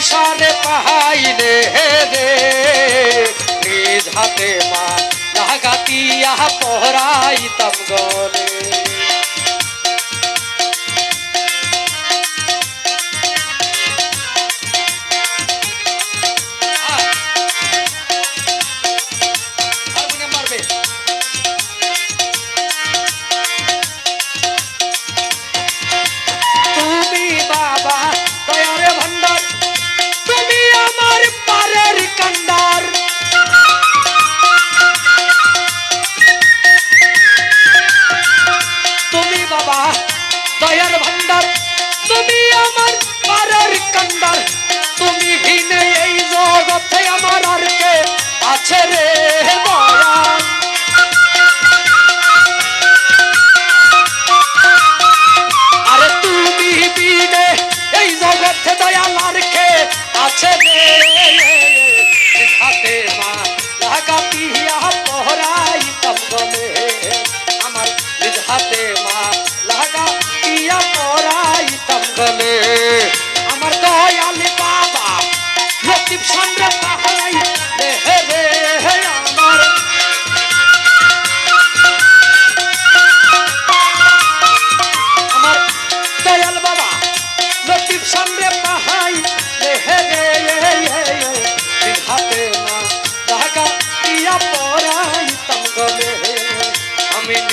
পিছনে পাহাই রে নিজ হাতে মা লাগাতিয়া পহরাই তব হারমোনিয়াম দয়ার ভান্ডার তুমি আমার পারার কান্ডার। তুমি ভিনে এই জগতে আমার আর কে আছে রে দয়াল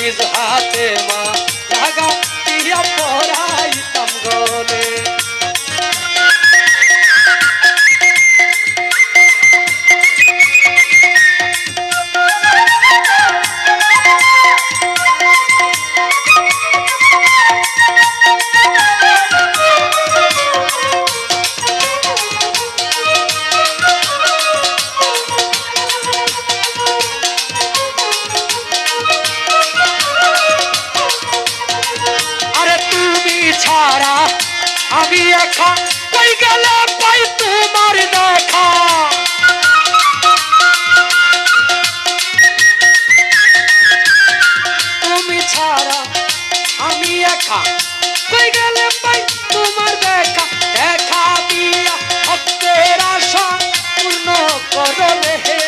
নিজ হাতে মা লাগা ইয়া একা কই গেলে পাই তোমার দেখা? তুমি ছাড়া আমি একা, কই গেলে পাই তোমার দেখা? দেখা দিয়া ভক্তের আশা পূর্ণ করলে হে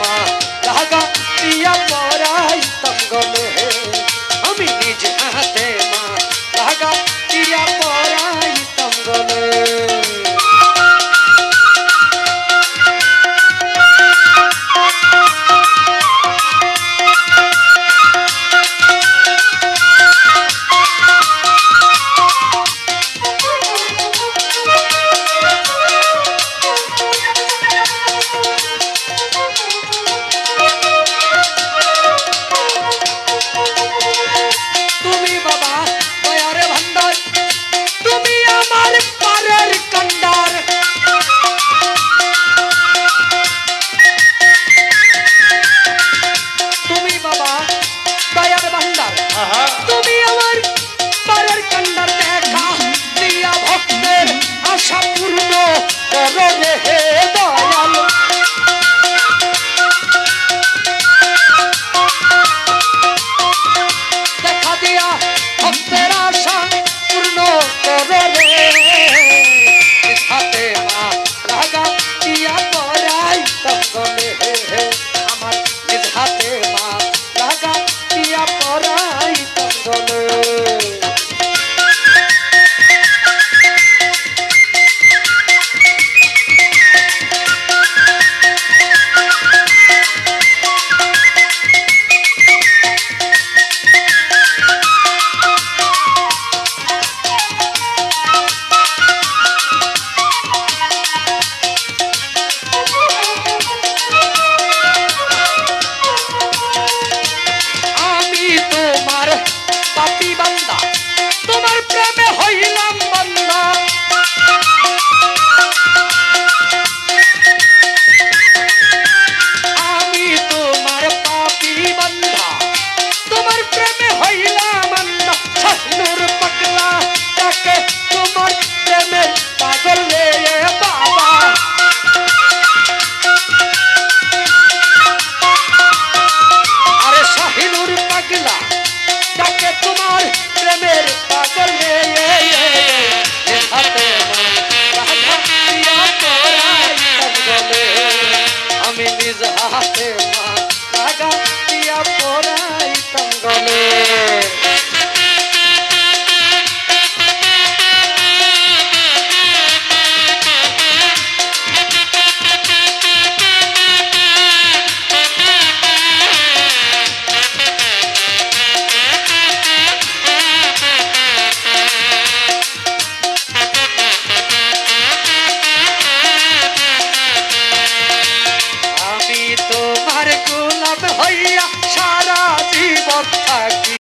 মা লাগা দিয়া হাতে মা লাগা দিয়া পড়াইতাম গলে